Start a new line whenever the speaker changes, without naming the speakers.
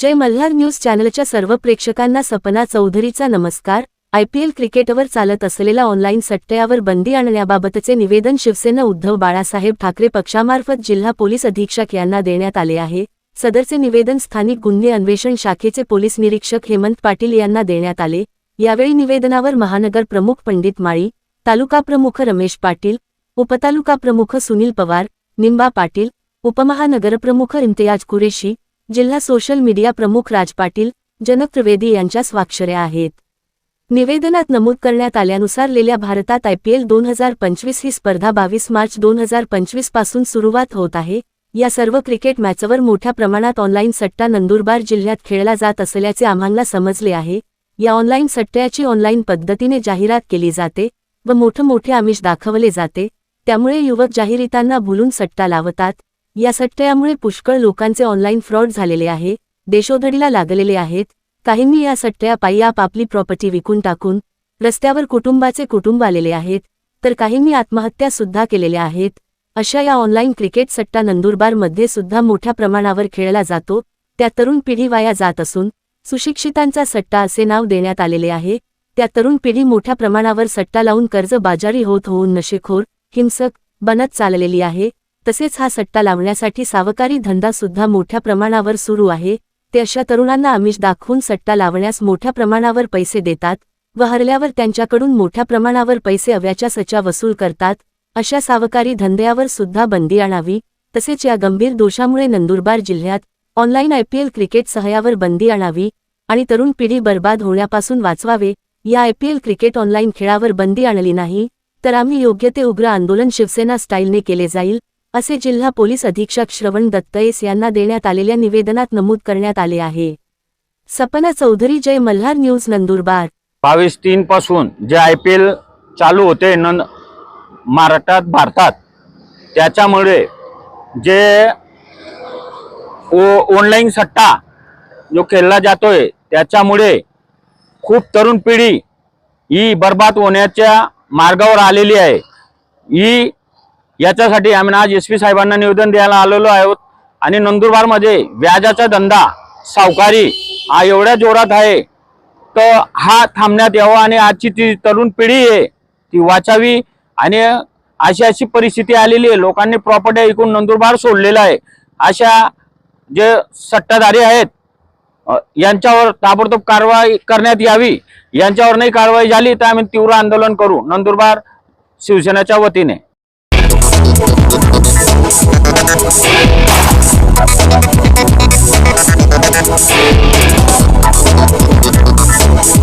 जय Malhar news चॅनलच्या सर्व प्रेक्षकांना सपना चौधरीचा नमस्कार. आयपीएल क्रिकेटवर चालत असलेल्या ऑनलाईन सट्ट्यावर बंदी आणण्याबाबतचे निवेदन शिवसेना उद्धव बाळासाहेब ठाकरे पक्षामार्फत जिल्हा पोलीस अधीक्षक यांना देण्यात आले आहे. सदरचे निवेदन स्थानिक गुन्हे अन्वेषण शाखेचे पोलीस निरीक्षक हेमंत पाटील यांना देण्यात आले. यावेळी निवेदनावर महानगर प्रमुख पंडित माळी तालुका प्रमुख रमेश पाटील उपतालुका प्रमुख सुनील पवार निंबा पाटील उपमहानगरप्रमुख इम्तियाज कुरेशी जिल्हा सोशल मीडिया प्रमुख राज पाटील जनक त्रिवेदी यांच्या स्वाक्षऱ्या आहेत. निवेदनात नमूद करण्यात आल्यानुसार लेल्या भारतात आयपीएल दोन हजार पंचवीस ही स्पर्धा बावीस मार्च दोन हजार पंचवीसपासून सुरुवात होत आहे. या सर्व क्रिकेट मॅचवर मोठ्या प्रमाणात ऑनलाईन सट्टा नंदुरबार जिल्ह्यात खेळला जात असल्याचे आम्हाला समजले आहे. या ऑनलाईन सट्ट्याची ऑनलाईन पद्धतीने जाहिरात केली जाते व मोठं मोठे आमिष दाखवले जाते. त्यामुळे युवक जाहिरीतांना भुलून सट्टा लावतात. या सट्ट्यामुळे पुष्कळ लोकांचे ऑनलाईन फ्रॉड झालेले आहे देशोधडीला लागलेले आहेत काहींनी या सट्ट्या पायी आपली प्रॉपर्टी विकून टाकून रस्त्यावर कुटुंबाचे कुटुंब आलेले आहेत तर काहींनी आत्महत्या सुद्धा केलेल्या आहेत अशा या ऑनलाईन क्रिकेट सट्टा नंदुरबारमध्ये सुद्धा मोठ्या प्रमाणावर खेळला जातो त्या तरुण पिढी वाया जात असून सुशिक्षितांचा सट्टा असे नाव देण्यात आलेले आहे त्या तरुण पिढी मोठ्या प्रमाणावर सट्टा लावून कर्ज बाजारी होत होऊन नशेखोर हिंसक बनत चाललेली आहे तसेच हा सट्टा लावण्यासाठी सावकारी धंदा सुद्धा मोठ्या प्रमाणावर सुरू आहे ते अशा तरुणांना आमिष दाखवून सट्टा लावण्यास मोठ्या प्रमाणावर पैसे देतात व हरल्यावर त्यांच्याकडून मोठ्या प्रमाणावर पैसे अव्याच्या सचा वसूल करतात अशा सावकारी धंद्यावर सुद्धा बंदी आणावी तसेच या गंभीर दोषामुळे नंदुरबार जिल्ह्यात ऑनलाईन आयपीएल क्रिकेट सह्यावर बंदी आणावी आणि तरुण पिढी बर्बाद होण्यापासून वाचवावे या आयपीएल क्रिकेट ऑनलाईन खेळावर बंदी आणली नाही तर आम्ही योग्य ते उग्र आंदोलन शिवसेना स्टाईलने केले जाईल असे जिल्हा पोलीस अधीक्षक श्रवण दत्तयेस यांना देण्यात आलेल्या निवेदनात नमूद करण्यात आले आहे. सपना चौधरी जय मल्हार न्यूज नंदुरबार.
बावीस तीन पासून जे आय पी एल चालू होते नंद महाराष्ट्रात भारतात त्याच्यामुळे जे ओ ऑनलाईन सट्टा जो खेळला जातोय त्याच्यामुळे खूप तरुण पिढी ही बर्बाद होण्याच्या मार्गावर आलेली आहे. ही याच्यासाठी आम्ही आज एस पी साहेबांना निवेदन द्यायला आलेलो आहोत. आणि नंदुरबारमध्ये व्याजाचा धंदा सावकारी हा एवढ्या जोरात आहे. तर हा थांबण्यात यावा आणि आजची ती तरुण पिढी आहे ती वाचावी. आणि अशी अशी परिस्थिती आलेली आहे. लोकांनी प्रॉपर्टी ऐकून नंदुरबार सोडलेला आहे. अशा जे सट्टाधारी आहेत यांच्यावर ताबडतोब कारवाई करण्यात यावी. यांच्यावर नाही कारवाई झाली तर आम्ही तीव्र आंदोलन करू. नंदुरबार शिवसेनेच्या वतीने. Thank you.